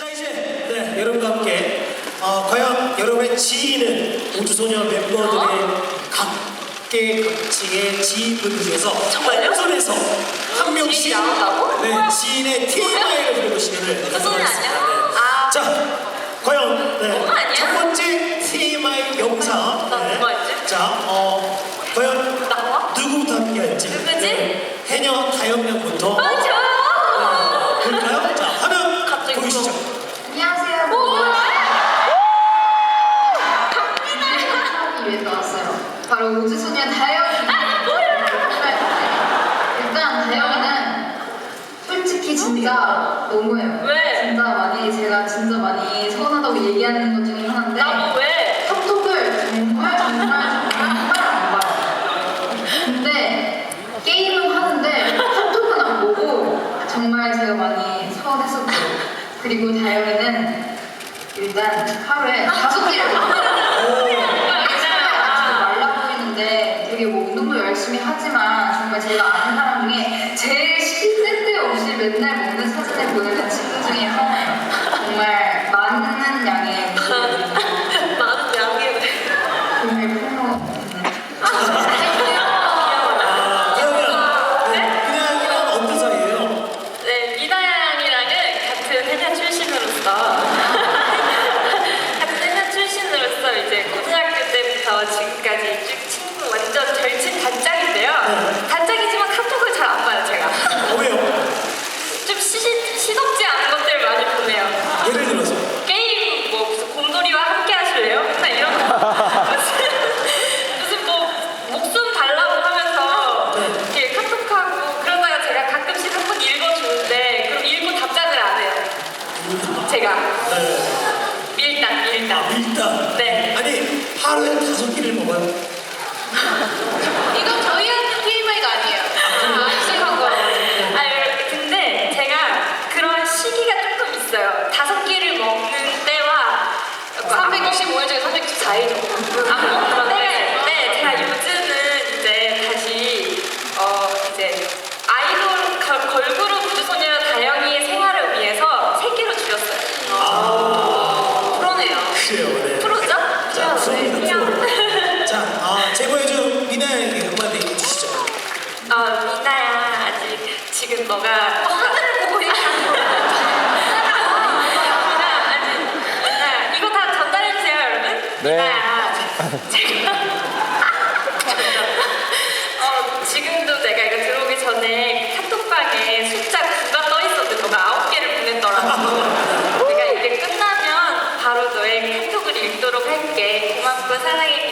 자 이제 네, 여러분과 함께 어, 과연 여러분의 지인은 우주소녀 멤버들의 각계 각지의 지인분들 중에서 정말요? 선에서 한 명씩 나온다고? 네? 지인의 TMI를 들어보시면은 그 소리 아니야? 아. 자 과연 네, 아니야? 첫 번째 TMI 영상 나 뭐가 있지? 자 어, 과연 나와? 누구부터 함께 할지 누구지? 네, 해녀 다영양부터 바로 우주소녀 다영이. 아 뭐야? 일단 다영이는 솔직히 진짜 너무해요. 왜? 진짜 많이 제가 진짜 많이 서운하다고 얘기하는 것 중에 하나인데 나뭐 왜? 톡톡을 정말 정말 정말 안 봐요. 근데 게임은 하는데 톡톡은 안 보고 정말 제가 많이 서운했었죠. 그리고 다영이는 일단 하루에 다섯 끼를 먹어요. 지금 말라 보이는데 되게 뭐 운동도 열심히 하지만 정말 제가 아는 사람 중에 제일 쓸데없이 맨날 먹는 사진을 보내는 친구 중에 하나예요. 정말 많은 양의 많은 양이 정말 풍요 아, 그러면 네, 그냥이랑 어떤 사이예요? 네, 미나양이랑은 같은 해녀 출신으로서 같은 해녀 출신으로서 이제 고등학교 때부터 지금까지 쭉 친구 완전 절친 단짝인데요. 단짝이지만 카톡을 잘 안 봐요 제가. 어, 왜요? 좀 시시, 시덥지 않은 것들 많이 보내요. 예를 들어서 게임 뭐 무슨 곰돌이와 함께 하실래요? 맨날 이런 거. 무슨, 무슨 뭐 목숨 달라고 하면서 이렇게 카톡하고 그러다가 제가 가끔씩 한 번 읽어주는데 그럼 읽고 답장을 안 해요. 제가 네. 밀당 밀당. 일단 네. 아니 하루에 다섯 끼를 먹어요. 이건 저희한테 TMI가 아니에요. 아, 익숙한 거예요. 아니, 근데 제가 그런 시기가 조금 있어요. 다섯 끼를 먹는 때와 365일 중에 364일이죠. 안 먹는 때가 네, 제가 요즘은 이제 다시 어 이제 아이돌 걸- 걸그룹 우주소녀 다영이의 생활을 위해서 세 끼로 줄였어요. 프로네요. 그래요, 네. 프로죠? 자, 프로입니다, 그냥 프로. 자, 아, 제보해준 미나에게 한마디 해주시죠. 아 미나야 아직 지금 너가 하늘을 보고. 미나 아직 미나 이거 다 전달해 주세요 여러분. 네. 미나야 제가 어 지금도 내가 이거 들어오기 전에 카톡방에 숫자 9가 떠 있었는데 너가 아홉 개를 보냈더라고. 내가 이게 끝나면 바로 너의 카톡을 읽도록 할게. 고맙고 사랑해